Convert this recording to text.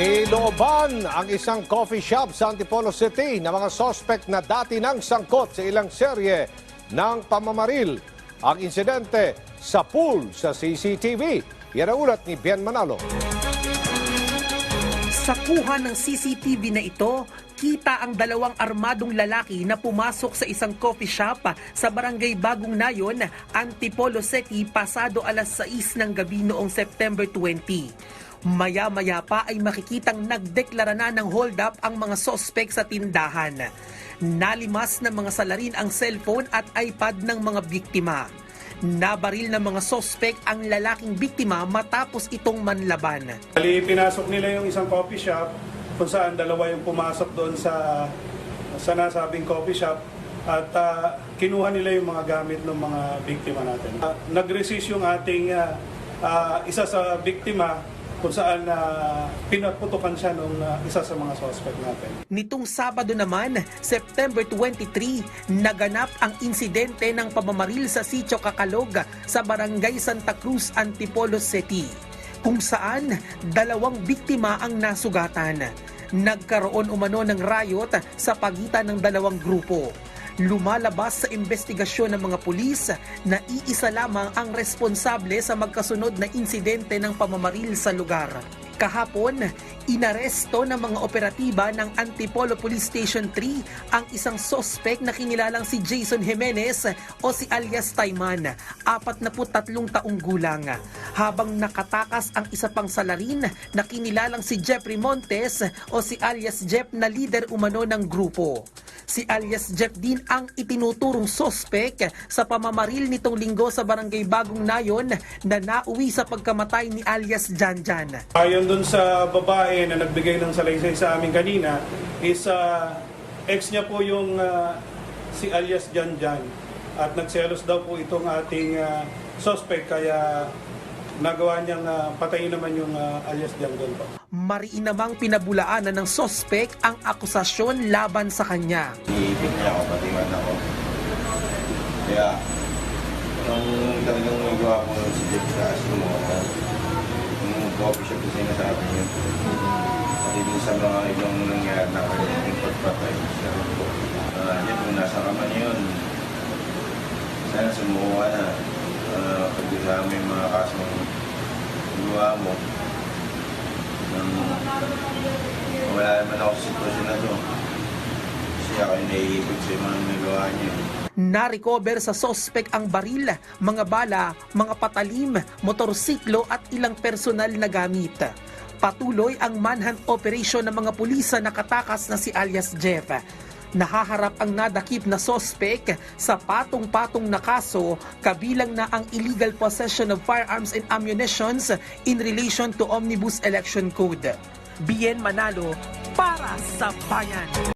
Nilooban ang isang coffee shop sa Antipolo City na mga sospek na dati nang sangkot sa ilang serye ng pamamaril. Ang insidente sa pool sa CCTV. Yan ang ulat ni Bien Manalo. Sa kuha ng CCTV na ito, kita ang dalawang armadong lalaki na pumasok sa isang coffee shop sa barangay Bagong Nayon, Antipolo City, pasado alas 6 ng gabi noong September 20. Maya-maya pa ay makikitang nagdeklara na ng hold up ang mga sospek sa tindahan. Nalimas ng mga salarin ang cellphone at iPad ng mga biktima. Nabaril ng mga sospek ang lalaking biktima matapos itong manlaban. Bali, pinasok nila yung isang coffee shop kung saan dalawa yung pumasok doon sa sa nasabing coffee shop at ah, kinuha nila yung mga gamit ng mga biktima natin. Uh, nag-resist yung ating ah, ah, isa sa biktima kung saan uh, pinaputukan siya ng isa sa mga suspect natin. Nitong Sabado naman, September 23, naganap ang insidente ng pamamaril sa Sitio Kakalog sa Barangay Santa Cruz, Antipolo City, kung saan dalawang biktima ang nasugatan. Nagkaroon umano ng riot sa pagitan ng dalawang grupo. Lumalabas sa investigasyon ng mga pulis na iisa lamang ang responsable sa magkasunod na insidente ng pamamaril sa lugar. Kahapon, inaresto ng mga operatiba ng Antipolo Police Station 3 ang isang sospek na kinilalang si Jason Jimenez o si alias Tayman, 43 taong gulang. Habang nakatakas ang isa pang salarin na kinilalang si Jeffrey Montes o si alias Jeff na leader umano ng grupo. Si alias Jeff din ang itinuturong sospek sa pamamaril nitong linggo sa barangay Bagong Nayon na nauwi sa pagkamatay ni alias Janjan. Ayon dun sa babae na nagbigay ng salaysay sa amin kanina, is ah, ex niya po yung ah, si alias Jan Jan. At nagselos daw po itong ating ah, suspect kaya nagawa niyang ah, patayin naman yung ah, alias Jan po. Mariin namang pinabulaanan ng sospek ang akusasyon laban sa kanya. Iipit niya ako, pati man ako. Kaya, nung talagang may gawa ko si Jeff sa asino ako, yung coffee shop kasi nasabi niya, pati din sa mga ibang nangyari na kayo yung pagpatay siya. Uh, yan, kung nasa kama niya yun, sana sumuha na. Uh, pag amin mga kasong gawa mo, nang wala naman ako sa sitwasyon na to. Kasi ako yung naiipit sa mga nagawa niya. Na-recover sa sospek ang baril, mga bala, mga patalim, motorsiklo at ilang personal na gamit. Patuloy ang manhunt operation ng mga pulis na nakatakas na si alias Jeff. Nahaharap ang nadakip na sospek sa patong-patong na kaso kabilang na ang illegal possession of firearms and ammunitions in relation to Omnibus Election Code. Bien Manalo para sa bayan.